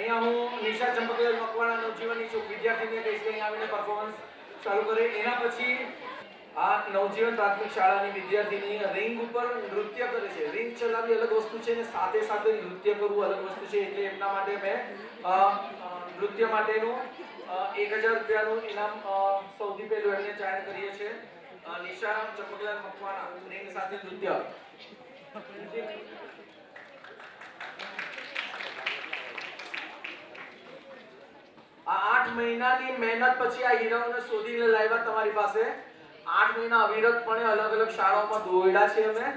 અહીંયા હું નિશા ચંપકલાલ મકવાણા નવજીવનની છું વિદ્યાર્થીને કહીશ કે અહીંયા આવીને પરફોર્મન્સ ચાલુ કરે. એના પછી આ નવજીવન પ્રાથમિક શાળાની વિદ્યાર્થીની રિંગ ઉપર નૃત્ય કરે છે. રિંગ ચલાવવી અલગ વસ્તુ છે અને સાથે સાથે નૃત્ય કરવું અલગ વસ્તુ છે. એટલે એમના માટે મેં નૃત્ય માટેનું એક હજાર રૂપિયાનું ઇનામ સૌથી પહેલું એમને જાહેર કરીએ છીએ. નિશા ચંપકલાલ મકવાણા, રિંગ સાથે નૃત્ય. આઠ મહિનાની મહેનત પછી આ હીરાઓને શોધીને લાવ્યા તમારી પાસે. આઠ મહિના અવિરતપણે અલગ અલગ શાળાઓમાં દોડ્યા છે અમે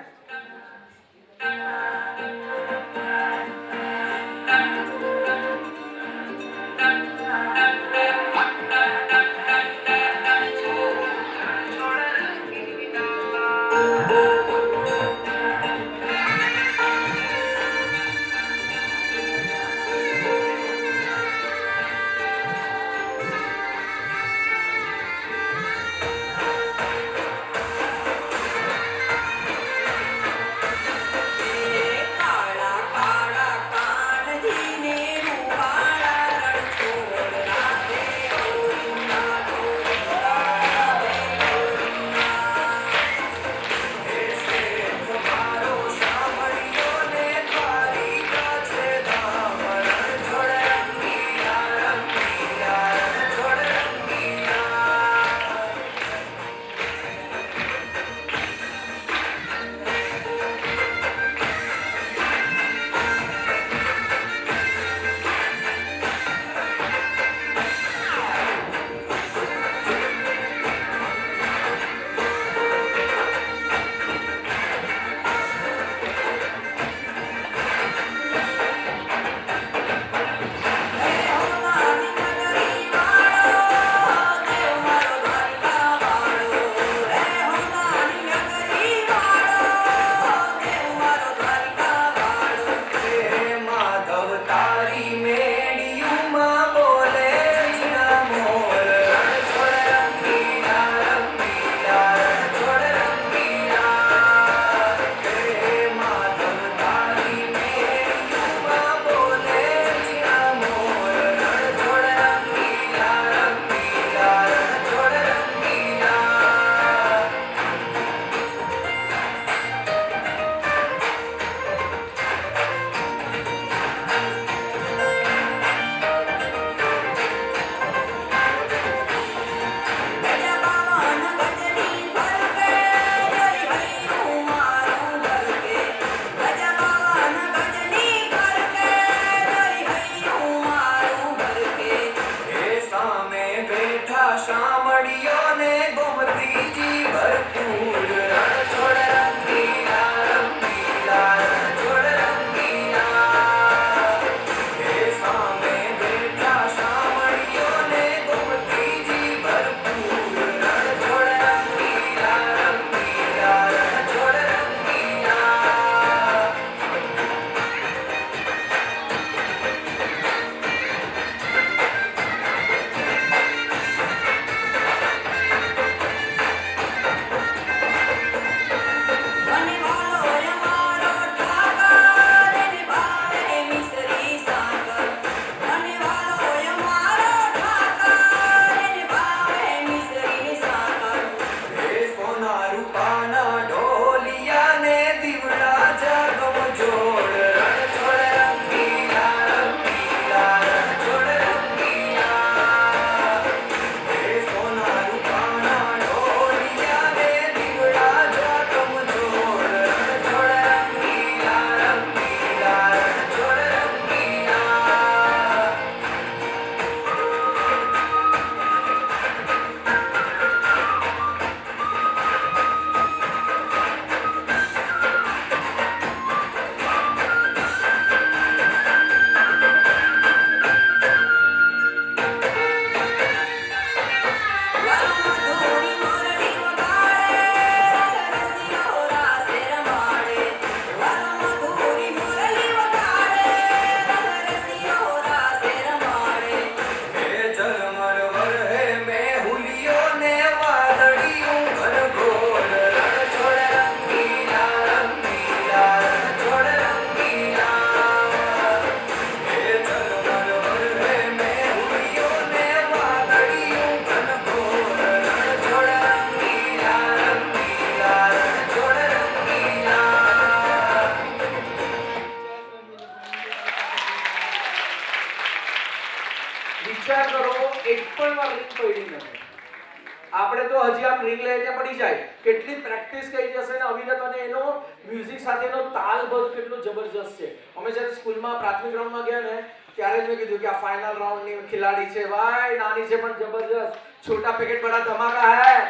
આપણે તો હજી આમ રિંગ લઈને પડી જાય. કેટલી પ્રેક્ટિસ કરી જશે ને અવિરત અને એનો મ્યુઝિક સાથેનો તાલ બધું કેટલો જબરજસ્ત છે. અમે જ્યારે સ્કૂલમાં પ્રાથમિક રાઉન્ડમાં ગયા ને, ત્યારે જ મેં કીધું કે આ ફાઇનલ રાઉન્ડની ખિલાડી છે. ભાઈ નાની છે પણ જબરજસ્ત. છોટા પેકેટ બડા ધમાકા હે.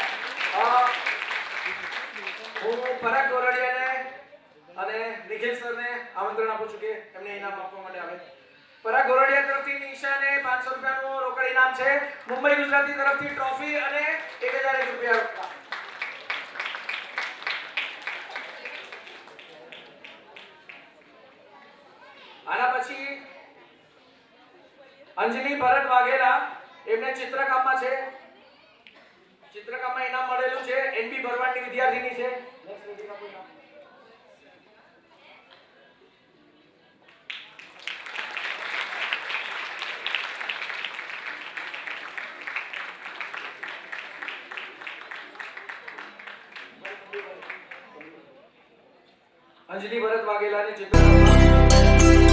હું. પરાગ ગોરડિયાને અને નિખિલ સરને આમંત્રણ આપું છું કે એમને ઇનામ આપવા માટે આવે. પરાગ ગોરડિયા તરફથી નિશાને 500 રૂપિયાનું રોકડ ઇનામ છે મુંબઈ ગુજરાતી તરફથી ટ્રોફી અને 1000 રૂપિયા આના પછી અંજલિ ભરત વાઘેલા, એમને ચિત્રકામમાં છે. ચિત્રકામમાં ઇનામ મળેલું છે. એનબી ભરવાડની વિદ્યાર્થીની છે. અંજલિ ભરત વાઘેલાની ચિત્રકામમાં